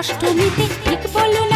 অষ্টমীতে ঠিক বলো